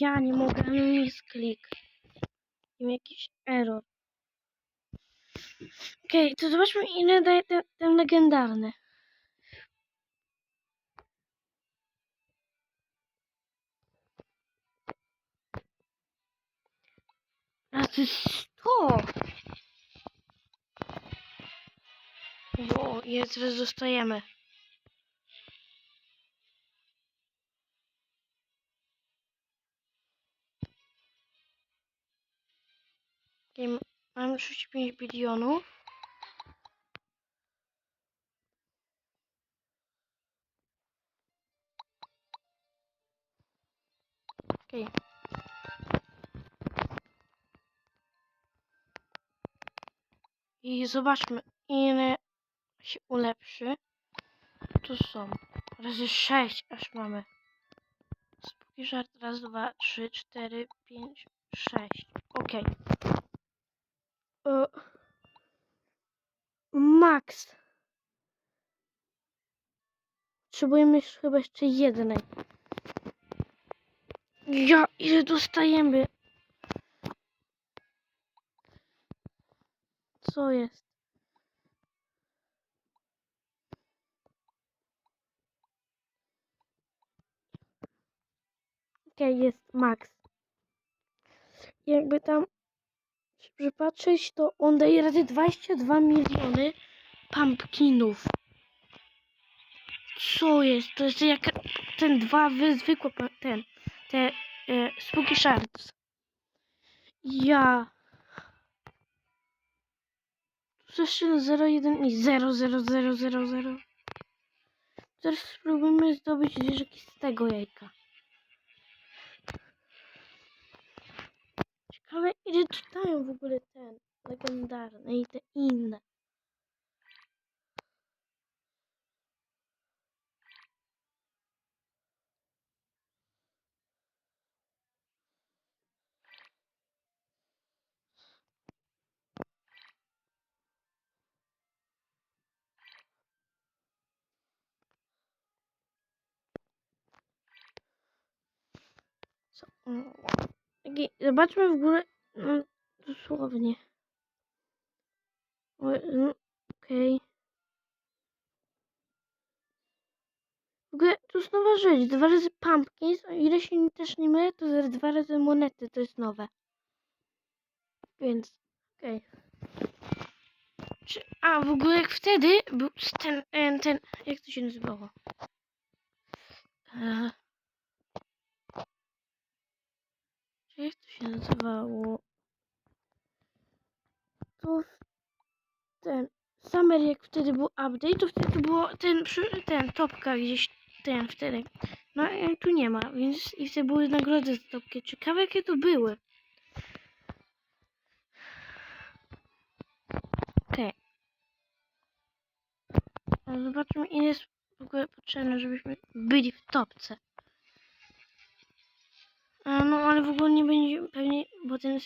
Ja nie mogę, ale mi klik. Mam jakiś error. Okej, to zobaczmy ile daje ten, ten legendarny. Razy 100! Jo, jest, teraz Okej, mamy 35 bilionów. Okej. I zobaczmy, ile się ulepszy. Tu są. Razy 6 aż mamy. Raz, dwa, trzy, cztery, pięć, sześć. Okej. E, Max. Potrzebujemy chyba jeszcze jednej. Ja, ile dostajemy? Co jest? Okej, jest max. Jakby tam przypatrzeć, to on daje razy 22 miliony pumpkinów. Co jest? To jest jak ten dwa wy- zwykłe, ten, te e, spooky shards. Ja. Jeszcze 0,1 i 0,0000. Teraz spróbujmy zdobyć zwierzaki z tego jajka. Ciekawe ile czytają w ogóle ten legendarny i te inne. Co? Mm, Zobaczmy w górę. No, dosłownie. No, Okej. W ogóle tu jest nowa rzecz. Dwa razy pumpkins. O ile się też nie mylę, to za dwa razy monety to jest nowe. Więc, okej. Czy, a w ogóle jak wtedy był ten, ten, ten jak to się nazywało? E, jak to się nazywało? To ten Summer jak wtedy był update, to wtedy było ten, ten topka gdzieś ten wtedy. No a tu nie ma, więc i wtedy były nagrody za topkę. Ciekawe jakie to były. Okej. Okay. Zobaczmy ile jest w ogóle potrzebne, żebyśmy byli w topce. A, no ale w ogóle nie będzie pewnie, bo ten,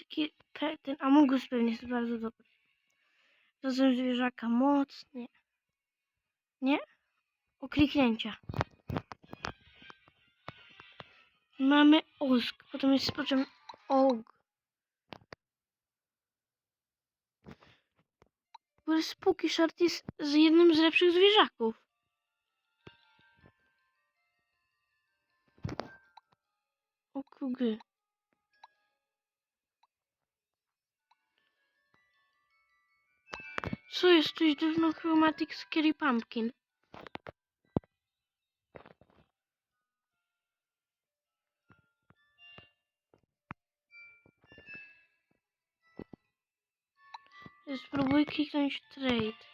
ten Amogus pewnie jest bardzo dobry. Rozum zwierzaka mocnie. Nie? O kliknięcia. Mamy osk, potem jest potem og. Ogóle Spooky Shard jest z jednym z lepszych zwierzaków. O kugy. Co jest? To jest Dywno Chromatic Scary Pumpkin. Spróbuj kliknąć trade.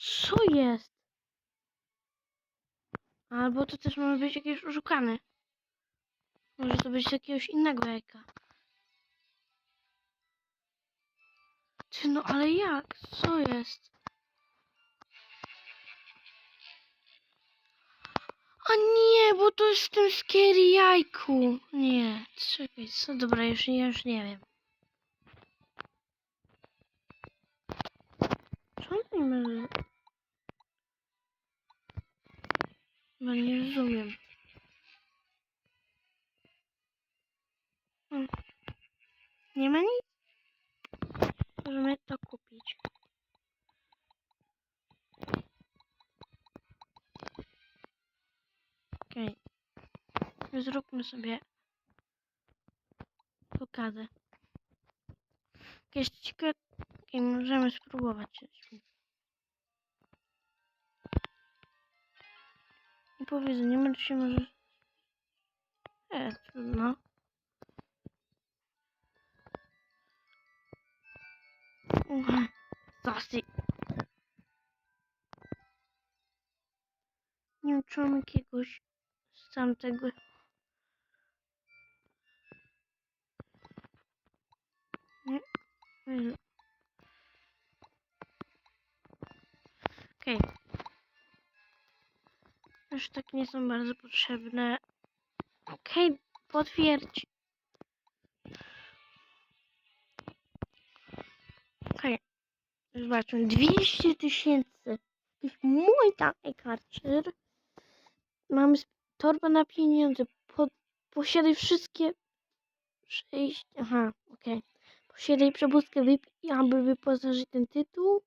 Co jest? Albo to też może być jakieś oszukane. Może to być z jakiegoś innego jajka. Ty no ale jak? Co jest? A nie, bo to jest w tym scary jajku. Nie, czekaj, co? Dobra, już, już nie wiem. Czemu nie może... Chyba nie rozumiem. Hmm. Nie ma nic? Możemy to kupić. Okej. Zróbmy sobie blokadę. Jakieś ciekawe... Możemy spróbować. I powiedzenie, może się może... E, trudno. Zasy. Nie wiem, czy mam jakiegoś z tamtego. Już tak nie są bardzo potrzebne. Okej, potwierdź. Okej. Zobaczmy. 200 tysięcy. Mój taki karcher. Mamy sp- torbę na pieniądze. Po, posiadaj wszystkie. Przejść. Aha, okej. Posiadaj przepustkę, wyp- aby wyposażyć ten tytuł.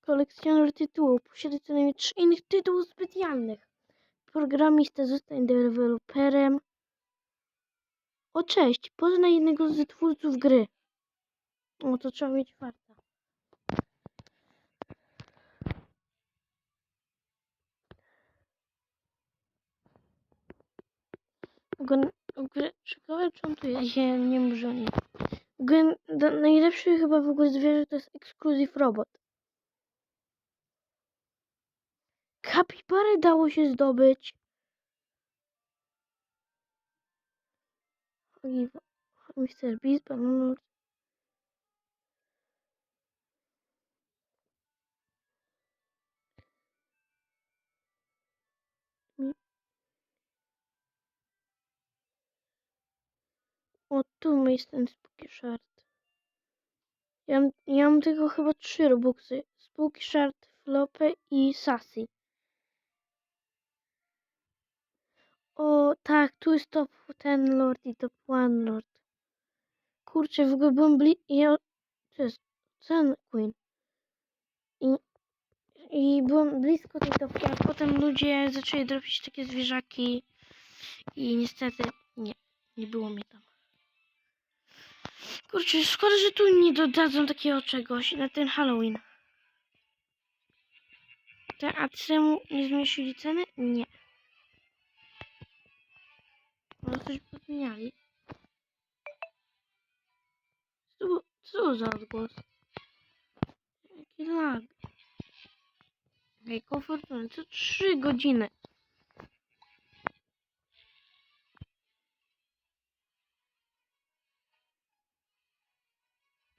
Kolekcjoner tytułów. Posiadaj co najmniej trzy innych tytułów specjalnych. Programista zostań deweloperem. O cześć, poznaj jednego z twórców gry. O, to trzeba mieć farta. Ciekawe czy on tu jest, ja nie może nie. Najlepszy chyba w ogóle zwierzę to jest ekskluzyw robot. Kapibarę dało się zdobyć. Oliwa, Mr. Beast, Banana. Mi- O, tu jest ten Spooky Shard. Ja ja mam tylko chyba trzy robuxy. Spooky Shard, Flopę i Sassy. O, tak, tu jest top ten lord i top one lord. Kurczę, w ogóle byłem bli... Ja... To jest ten queen. I, I byłem blisko tej topki, a potem ludzie zaczęli dropić takie zwierzaki. I niestety nie, nie było mnie tam. Kurczę, szkoda, że tu nie dodadzą takiego czegoś na ten Halloween. Te, a czemu nie zmniejszyli ceny? Nie. Może coś pozmieniali. Co co za odgłos? Jaki lag. Ej, komfortowy, co 3 godziny.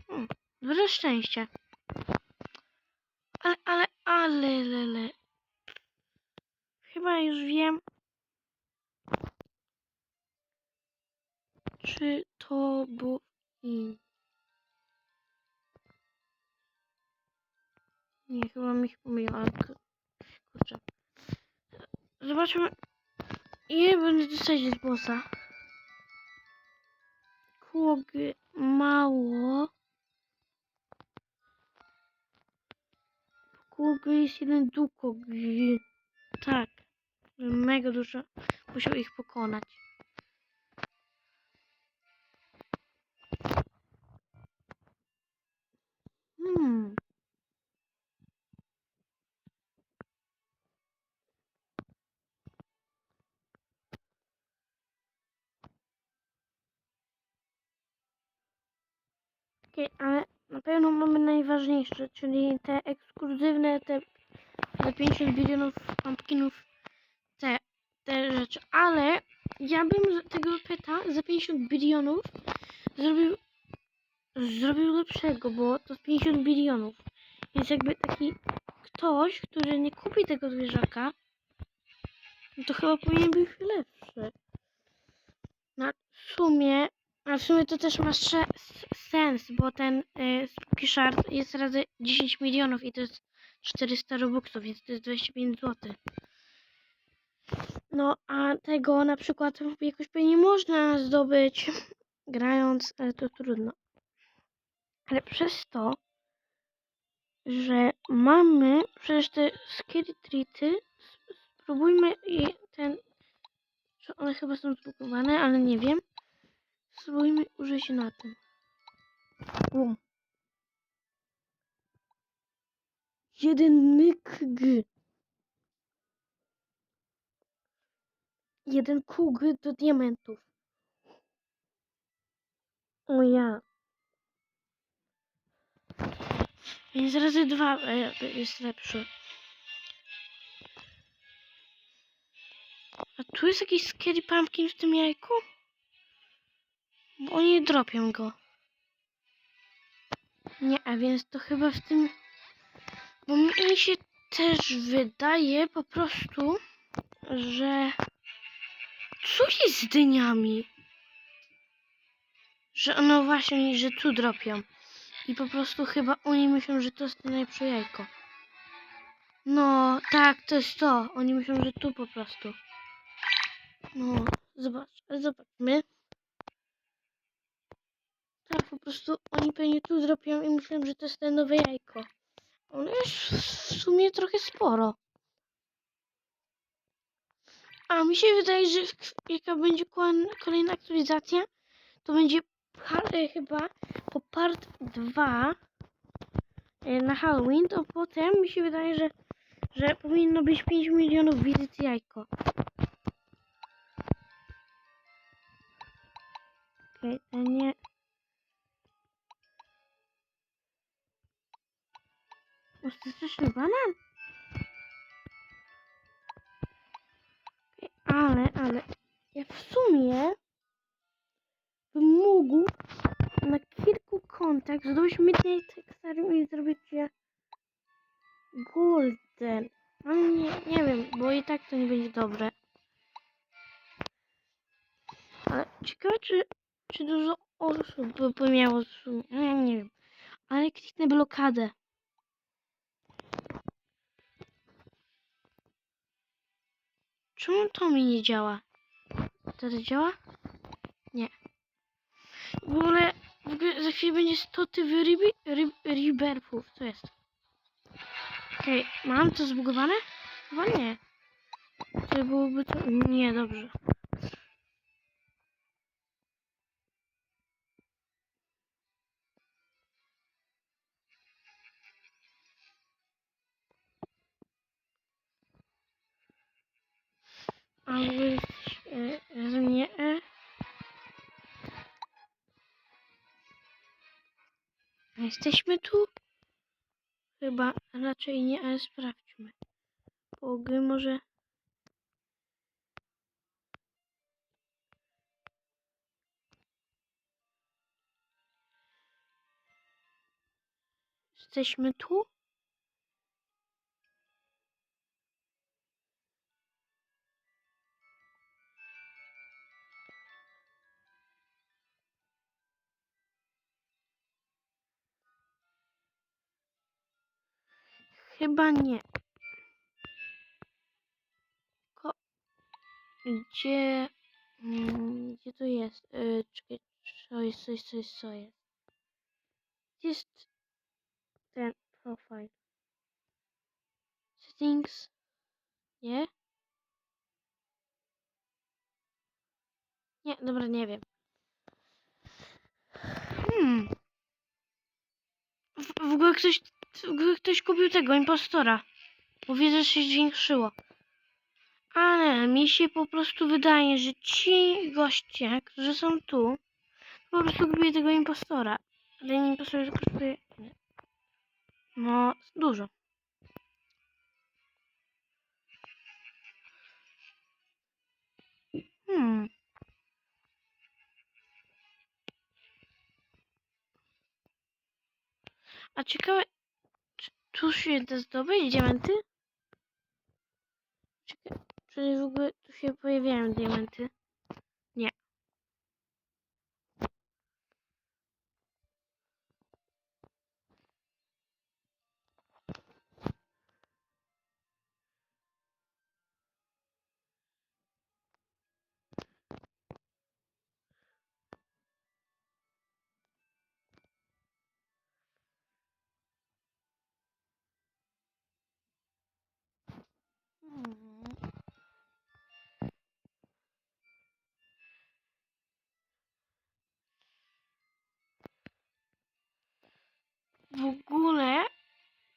Hmm, duże szczęście. Ale, ale, ale, lele. Chyba już wiem. Czy to był in. Nie, chyba mi się pomyliło, ale ku- kurczę. Zobaczmy. Ile będę dostać z bossa? Mało. Kłog jest jeden dukog. Tak. Mega dużo. Musiał ich pokonać. Ale na pewno mamy najważniejsze, czyli te ekskluzywne, te, te 50 bilionów pumpkinów, te, te rzeczy. Ale ja bym tego peta za 50 bilionów zrobił, zrobił lepszego, bo to jest 50 bilionów. Więc jakby taki ktoś, który nie kupi tego zwierzaka, to chyba powinien być lepszy. Na sumie, a w sumie to też ma sens, bo ten y, Spooky Shard jest razy 10 milionów i to jest 400 robuxów, więc to jest 25 zł. No, a tego na przykład jakoś pewnie można zdobyć grając, ale to trudno. Ale przez to, że mamy przecież te scary treaty, s- spróbujmy i ten, one chyba są zbugowane, ale nie wiem. Spróbujmy użyć na tym. Bum. Jeden myk g. Jeden kug do diamentów. O ja. Więc razy dwa jest lepszy. A tu jest jakiś scary pumpkin w tym jajku? Bo oni dropią go. Nie, a więc to chyba w tym... Bo mi się też wydaje po prostu, że... Co jest z dyniami? Że no właśnie, że tu dropią. I po prostu chyba oni myślą, że to jest najlepsze jajko. No, tak, to jest to. Oni myślą, że tu po prostu. No, zobacz, zobaczmy. Tak, po prostu oni pewnie tu dropią i myślą, że to jest nowe jajko. Ono jest w sumie trochę sporo. A mi się wydaje, że jaka będzie kolejna aktualizacja, to będzie e, chyba po part 2 e, na Halloween, to potem mi się wydaje, że, że powinno być 5 milionów wizyt jajko. Okej, to nie... Ostateczny banan? Ale, ale ja w sumie bym mógł na kilku kontach zdobyć Midnight Texarium i zrobić je Golden. Ale nie, nie wiem, bo i tak to nie będzie dobre. Ale ciekawe, czy, czy dużo osób by, miało w sumie. Nie, nie wiem. Ale kliknę blokadę. Czemu to mi nie działa? To to działa? Nie. W ogóle, w ogóle za chwilę będzie 100 tywy ryby, ryb, riberfów. Co jest? Okej, mam to zbugowane? Chyba nie. To byłoby to... Nie, dobrze. A wy... E, razem nie... E. A Jesteśmy tu? Chyba raczej nie, ale sprawdźmy. Pogy może... Jesteśmy tu? Chyba nie. Ko gdzie... Mm, gdzie to jest? Yy, czekaj, co jest, co jest, co jest? Gdzie jest ten profile? Settings? Nie? Nie, dobra, nie wiem. Hmm. W, w ogóle ktoś, ktoś kupił tego impostora. Bo że się zwiększyło. Ale mi się po prostu wydaje, że ci goście, którzy są tu, po prostu kupili tego impostora. Ale impostor kosztuje... No, dużo. Hmm. A ciekawe, tu się da zdobyć diamenty? Czekaj, czy w ogóle tu się pojawiają diamenty? Mhm. W ogóle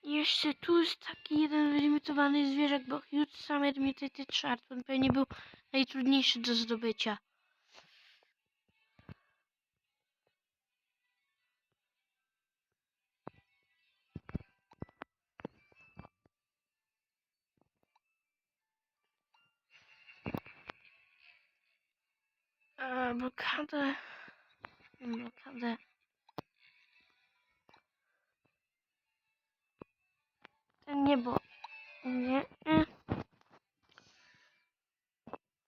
jeszcze tu jest taki jeden wylimitowany zwierzak, bo Huge Summit Mutated Shard. On pewnie był najtrudniejszy do zdobycia. E, blokadę. Blokadę. Ten nie, bo... Nie.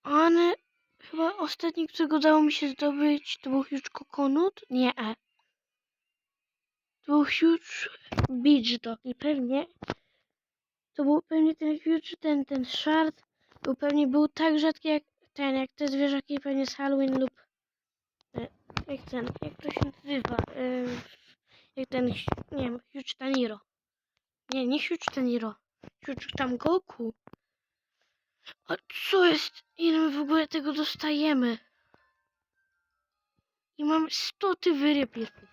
Ale chyba ostatni, którego udało mi się zdobyć, to był Huge Coconut? Nie. To był Huge Beach Dog i pewnie to był pewnie ten Huge, ten, ten Shard był pewnie był tak rzadki jak ten, jak te zwierzaki pewnie z Halloween lub e, jak ten, jak to się nazywa, e, jak ten, nie wiem, Huge Taniro. Nie, nie Huge Taniro. Huge tam Goku. A co jest? Ile my w ogóle tego dostajemy? I mam 100 ty wyrypierów.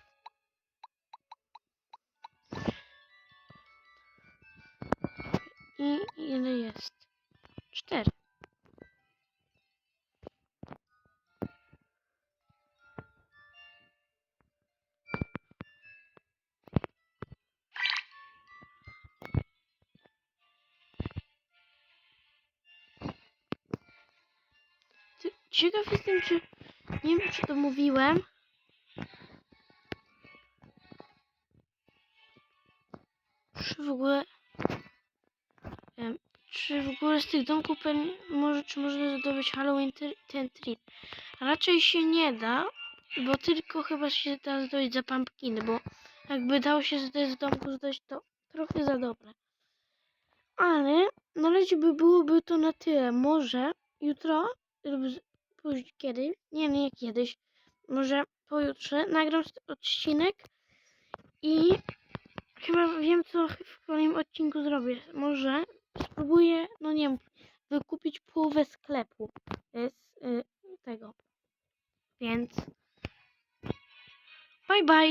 I ile jest? Cztery. Ciekaw jestem, czy... Nie wiem, czy to mówiłem. Czy w ogóle... em, Czy w ogóle z tych domków może, czy można zdobyć Halloween ten treat? Raczej się nie da, bo tylko chyba się da zdobyć za pumpkiny, bo jakby dało się z domku zdobyć, to trochę za dobre. Ale na razie by byłoby to na tyle. Może jutro lub później kiedyś, nie, nie kiedyś, może pojutrze nagram odcinek i chyba wiem, co w kolejnym odcinku zrobię. Może spróbuję, no nie wiem, wykupić połowę sklepu z y, tego. Więc bye bye.